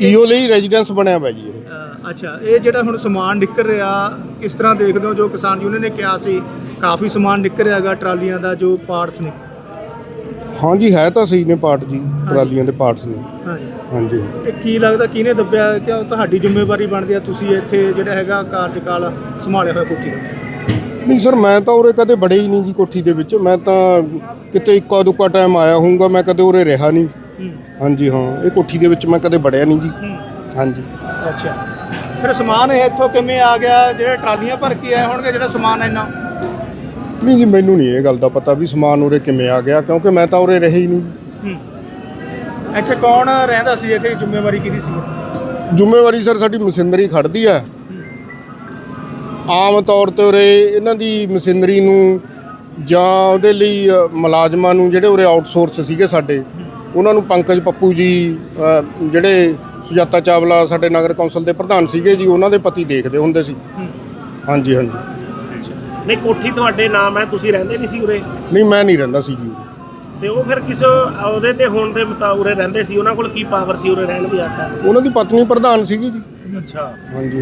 ਈਓ ਲਈ ਰੈਜ਼ੀਡੈਂਸ ਬਣਿਆ ਹੋਇਆ ਜੀ ਇਹ। ਅੱਛਾ ਇਹ ਜਿਹੜਾ ਹੁਣ ਸਮਾਨ ਨਿਕਲ ਰਿਹਾ ਕਿਸ ਤਰ੍ਹਾਂ ਦੇਖਦੇ ਹੋ ਜੋ ਕਿਸਾਨ ਯੂਨੀਅਨ ਨੇ ਕਿਹਾ ਸੀ ਕਾਫੀ ਸਮਾਨ ਨਿਕਲ ਰਿਹਾਗਾ ਟਰਾਲੀਆਂ ਦਾ ਜੋ ਪਾਰਟਸ ਨੇ? ਹਾਂਜੀ ਹੈ ਤਾਂ ਸਹੀ ਨੇ ਪਾਰਟ ਜੀ ਟਰਾਲੀਆਂ ਦੇ ਪਾਰਟਸ ਨੇ। ਹਾਂਜੀ। ਹਾਂਜੀ। ਇਹ ਕੀ ਲੱਗਦਾ ਕਿਹਨੇ ਦੱਬਿਆ ਕਿ ਤੁਹਾਡੀ ਜ਼ਿੰਮੇਵਾਰੀ ਬਣਦੀ ਆ ਤੁਸੀਂ ਇੱਥੇ ਜਿਹੜਾ ਹੈਗਾ ਕਾਰਜਕਾਲ ਸੰਭਾਲਿਆ ਹੋਇਆ ਕੋਠੀ ਦਾ? ਨਹੀਂ ਸਰ ਮੈਂ ਤਾਂ ਉਰੇ ਕਦੇ ਬੜੇ ਹੀ ਨਹੀਂ ਜੀ ਕੋਠੀ ਦੇ ਵਿੱਚ। ਮੈਂ ਤਾਂ ਕਿਤੇ ਇੱਕਾ ਦੁੱਕਾ ਟਾਈਮ ਆਇਆ ਹੋਊਗਾ ਮੈਂ ਕਦੇ ਉਰੇ ਰਿਹਾ ਨਹੀਂ। ਹਾਂਜੀ ਹਾਂ। ਇਹ ਕੋਠੀ ਦੇ ਵਿੱਚ ਮੈਂ ਕਦੇ ਵੜਿਆ ਨਹੀਂ ਜੀ। ਹਾਂਜੀ। ਅੱਛਾ। ਫਿਰ ਸਮਾਨ ਇਹ ਇੱਥੋਂ ਕਿਵੇਂ ਆ ਗਿਆ? ਜਿਹੜੇ ਟਰਾਲੀਆਂ ਭਰ ਕੇ ਆਏ ਹੋਣਗੇ ਜਿਹੜਾ ਸਮਾਨ ਇੰਨਾ? ਨਹੀਂ ਜੀ ਮੈਨੂੰ ਨਹੀਂ ਇਹ ਗੱਲ ਦਾ ਪਤਾ ਵੀ ਸਮਾਨ ਉਰੇ ਕਿਵੇਂ ਆ ਗਿਆ ਕਿਉਂਕਿ ਮੈਂ ਤਾਂ ਉਰੇ ਰਹੀ ਹੀ ਨਹੀਂ। ਇੱਥੇ ਕੌਣ ਰਹਿੰਦਾ ਸੀ? ਇੱਥੇ ਜ਼ਿੰਮੇਵਾਰੀ ਕਿਹਦੀ ਸੀ? ਜ਼ਿੰਮੇਵਾਰੀ ਸਰ ਸਾਡੀ ਮਸ਼ੀਨਰੀ ਖੜਦੀ ਆ। ਆਮ ਤੌਰ ਤੇ ਉਰੇ ਇਹਨਾਂ ਦੀ ਮਸ਼ੀਨਰੀ ਨੂੰ ਜਾਂ ਉਹਦੇ ਲਈ ਅ, ਮੁਲਾਜ਼ਮਾਂ ਨੂੰ ਜਿਹੜੇ ਉਰੇ ਆਊਟਸੋਰਸ ਸੀਗੇ ਸਾਡੇ ਉਹਨਾਂ ਨੂੰ ਪੰਕਜ ਪੱਪੂ ਜੀ ਜਿਹੜੇ ਸੁਜਾਤਾ ਚਾਵਲਾ ਸਾਡੇ ਨਗਰ ਕੌਂਸਲ ਦੇ ਪ੍ਰਧਾਨ ਸੀਗੇ ਜੀ ਉਹਨਾਂ ਦੇ ਪਤੀ ਦੇਖਦੇ ਹੁੰਦੇ ਸੀ। ਹਾਂਜੀ ਹਾਂਜੀ। ਨਹੀਂ ਕੋਠੀ ਤੁਹਾਡੇ ਨਾਮ ਹੈ ਤੁਸੀਂ ਰਹਿੰਦੇ ਨਹੀਂ ਸੀ ਉਰੇ? ਨਹੀਂ ਮੈਂ ਨਹੀਂ ਰਹਿੰਦਾ ਸੀ ਜੀ। ਤੇ ਉਹ ਫਿਰ ਕਿਸ ਉਹਦੇ ਤੇ ਹੋਣ ਦੇ ਮੁਤਾਬਕ ਉਰੇ ਰਹਿੰਦੇ ਸੀ? ਉਹਨਾਂ ਕੋਲ ਕੀ ਪਾਵਰ ਸੀ ਉਰੇ ਰਹਿਣ ਦੀ ਆਟਾ? ਉਹਨਾਂ ਦੀ ਪਤਨੀ ਪ੍ਰਧਾਨ ਸੀਗੀ ਜੀ। ਅੱਛਾ। ਹਾਂਜੀ।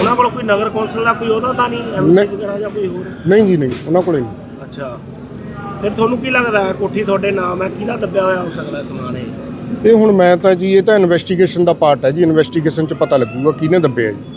ਉਹਨਾਂ ਕੋਲ ਕੋਈ ਨਗਰ ਕੌਂਸਲ ਦਾ ਕੋਈ ਉਹਦਾ ਤਾਂ ਨਹੀਂ ਐਮਸੀ। ਵਗੈਰਾ ਜਾਂ ਕੋਈ ਹੋਰ? ਨਹੀਂ ਜੀ ਨਹੀਂ। ਉਹਨਾਂ ਕੋਲੇ ਨਹੀਂ। ਅੱਛਾ। ਫਿਰ ਤੁਹਾਨੂੰ ਕੀ ਲੱਗਦਾ ਹੈ, ਕੋਠੀ ਤੁਹਾਡੇ ਨਾਮ ਹੈ, ਕਿਹਦਾ ਦੱਬਿਆ ਹੋਇਆ ਹੋ ਸਕਦਾ ਸਮਾਨ ਇਹ? ਇਹ ਹੁਣ ਮੈਂ ਤਾਂ ਜੀ, ਇਹ ਤਾਂ ਇਨਵੈਸਟੀਗੇਸ਼ਨ ਦਾ ਪਾਰਟ ਹੈ ਜੀ ਇਨਵੈਸਟੀਗੇਸ਼ਨ 'ਚ ਪਤਾ ਲੱਗੂਗਾ ਕਿਹਨੇ ਦੱਬਿਆ ਜੀ।